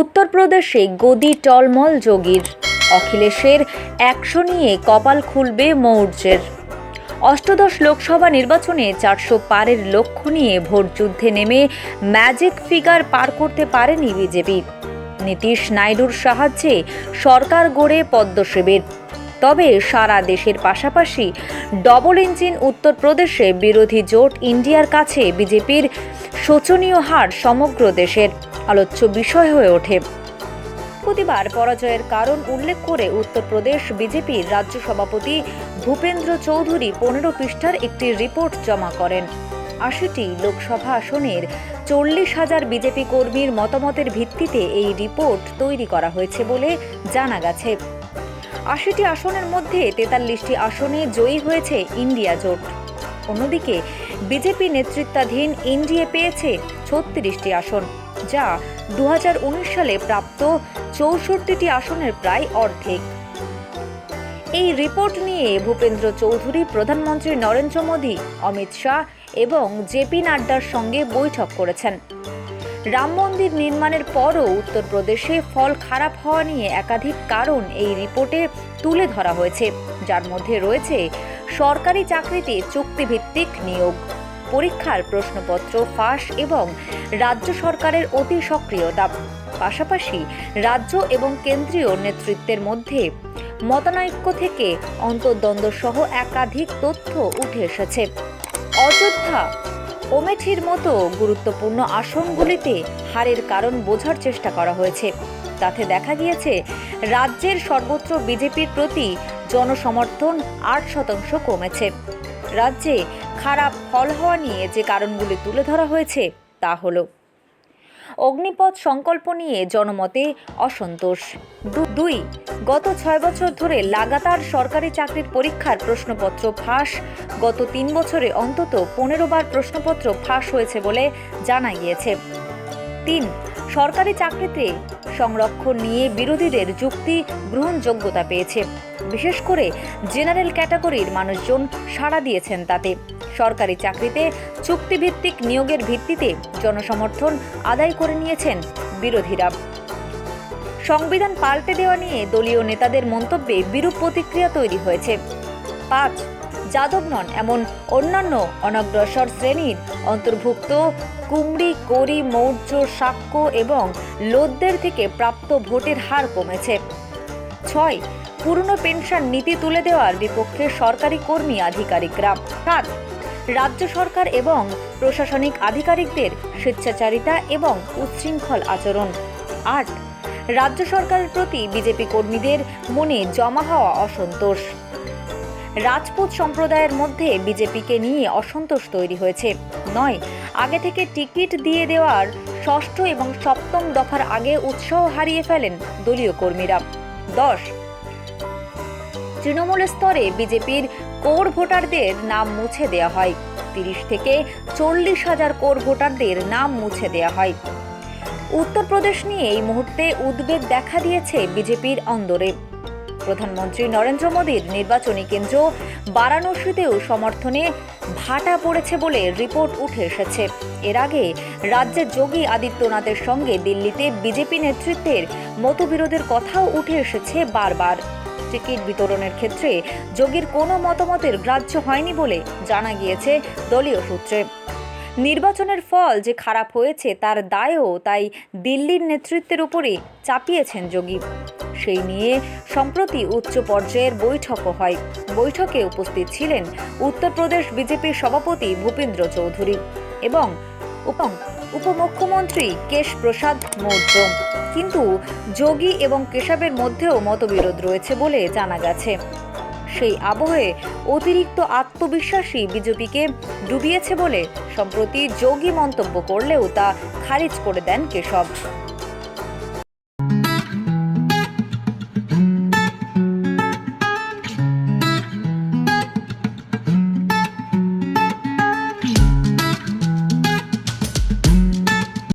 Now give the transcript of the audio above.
উত্তরপ্রদেশে গদি টলমল যোগীর। অখিলেশের একশো নিয়ে কপাল খুলবে মৌর্যের। অষ্টদশ লোকসভা নির্বাচনে চারশো পারের লক্ষ্য নিয়ে ভোটযুদ্ধে নেমে ম্যাজিক ফিগার পার করতে পারেনি বিজেপি। নীতিশ নাইডুর সাহায্যে সরকার গড়ে পদ্মশিবির। তবে সারা দেশের পাশাপাশি ডবল ইঞ্জিন উত্তরপ্রদেশে বিরোধী জোট ইন্ডিয়ার কাছে বিজেপির শোচনীয় হার সমগ্র দেশের। আলোচ্য বিষয় হয়ে ওঠে। প্রতিবার পরাজয়ের কারণ উল্লেখ করে উত্তরপ্রদেশ বিজেপির রাজ্য সভাপতি ভূপেন্দ্র চৌধুরী পনেরো পৃষ্ঠার একটি রিপোর্ট জমা করেন। আশিটি লোকসভা আসনের চল্লিশ হাজার বিজেপি কর্মীর মতামতের ভিত্তিতে এই রিপোর্ট তৈরি করা হয়েছে বলে জানা গেছে। আশিটি আসনের মধ্যে তেতাল্লিশটি আসনে জয়ী হয়েছে ইন্ডিয়া জোট। অন্যদিকে বিজেপি নেতৃত্বাধীন এনডিএ পেয়েছে ছত্রিশটি আসন। যা দু হাজার উনিশ সালে প্রাপ্ত চৌষট্টিটি আসনের প্রায় অর্ধেক। এই রিপোর্ট নিয়ে ভূপেন্দ্র চৌধুরী, প্রধানমন্ত্রী নরেন্দ্র মোদী, অমিত শাহ এবং জেপি নাড্ডার সঙ্গে বৈঠক করেছেন। রাম মন্দির নির্মাণের পরও উত্তরপ্রদেশে ফল খারাপ হওয়া নিয়ে একাধিক কারণ এই রিপোর্টে তুলে ধরা হয়েছে। যার মধ্যে রয়েছে সরকারি চাকরিতে চুক্তিভিত্তিক নিয়োগ। পরীক্ষার প্রশ্নপত্র ফাঁস এবং রাজ্য সরকারের অতি সক্রিয়তা পাশাপাশি রাজ্য এবং কেন্দ্রীয় নেতৃত্বের মধ্যে মতানৈক্য থেকে অন্তর্দ্বন্দ্ব সহ একাধিক তথ্য উঠে এসেছে। অযোধ্যা ওমেঠির মতো গুরুত্বপূর্ণ আসনগুলিতে হারের কারণ বোঝার চেষ্টা করা হয়েছে। তাতে দেখা গিয়েছে, রাজ্যের সর্বত্র বিজেপির প্রতি জনসমর্থন আট শতাংশ কমেছে। রাজ্যে খারাপ ফল হওয়া নিয়ে যে কারণগুলি তুলে ধরা হয়েছে, তা হলো অগ্নিপথ সংকল্প নিয়ে জনমতে অসন্তোষ। দুই, গত ছয় বছর ধরে লাগাতার সরকারি চাকরির পরীক্ষার প্রশ্নপত্র ফাঁস, গত তিন বছরে অন্তত পনেরো বার প্রশ্নপত্র ফাঁস হয়েছে বলে জানা গিয়েছে। তিন, সরকারি চাকরিতে সংরক্ষণ নিয়ে বিরোধীদের যুক্তি গ্রহণযোগ্যতা পেয়েছে। বিশেষ করে জেনারেল ক্যাটাগরির মানুষজন সাড়া দিয়েছেন তাতে। সরকারি চাকরিতে চুক্তিভিত্তিক নিয়োগের ভিত্তিতে জনসমর্থন আদায় করে নিয়েছেন বিরোধীরা। সংবিধান পাল্টে দেওয়া নিয়ে দলীয় নেতাদের মন্তব্যে বিরূপ প্রতিক্রিয়া তৈরি হয়েছে। পাঁচ, যাদব নন এমন অন্যান্য অনগ্রসর শ্রেণির অন্তর্ভুক্ত কুমড়ি করি মৌর্য, সাক্ষ্য এবং লোদদের থেকে প্রাপ্ত ভোটের হার কমেছে। ছয়। পুরনো পেনশন নীতি তুলে দেওয়ার বিপক্ষে সরকারি কর্মী আধিকারিকরা সাত। রাজ্য সরকার এবং প্রশাসনিক আধিকারিকদের স্বেচ্ছাচারিতা এবং উচ্ছৃঙ্খল আচরণ। আট। রাজ্য সরকারের প্রতি বিজেপি কর্মীদের মনে জমা হওয়া অসন্তোষ। রাজপুত সম্প্রদায়ের মধ্যে বিজেপিকে নিয়ে অসন্তোষ তৈরি হয়েছে। নয়। আগে থেকে টিকিট দিয়ে দেওয়ার ষষ্ঠ এবং সপ্তম দফার আগে উৎসাহ হারিয়ে ফেলেন দলীয় কর্মীরা। দশ। তৃণমূল স্তরে বিজেপির কোর ভোটারদের নাম মুছে দেওয়া হয়। তিরিশ থেকে চল্লিশ হাজার কোর ভোটারদের নাম মুছে দেওয়া হয়। উত্তরপ্রদেশ নিয়ে এই মুহূর্তে উদ্বেগ দেখা দিয়েছে বিজেপির অন্দরে। প্রধানমন্ত্রী নরেন্দ্র মোদীর নির্বাচনী কেন্দ্র বারাণসীতেও সমর্থনে ভাটা পড়েছে বলে রিপোর্ট উঠে এসেছে। এর আগে রাজ্যে যোগী আদিত্যনাথের সঙ্গে দিল্লিতে বিজেপি নেতৃত্বের মতবিরোধের কথাও উঠে এসেছে বারবার। টিকিট বিতরণের ক্ষেত্রে যোগীর কোনো মতামতের গ্রাহ্য হয়নি বলে জানা গিয়েছে দলীয় সূত্রে। নির্বাচনের ফল যে খারাপ হয়েছে তার দায়ও তাই দিল্লির নেতৃত্বের উপরে চাপিয়েছেন যোগী। সেই নিয়ে সম্প্রতি উচ্চ পর্যায়ের বৈঠকও হয়। বৈঠকে উপস্থিত ছিলেন উত্তরপ্রদেশ বিজেপির সভাপতি ভূপেন্দ্র চৌধুরী এবং উপমুখ্যমন্ত্রী কেশ প্রসাদ মৌর্য। কিন্তু যোগী এবং কেশবের মধ্যেও মতবিরোধ রয়েছে বলে জানা গেছে। সেই আবহে অতিরিক্ত আত্মবিশ্বাসী বিজেপিকে ডুবিয়েছে বলে সম্প্রতি যোগী মন্তব্য করলেও তা খারিজ করে দেন কেশব।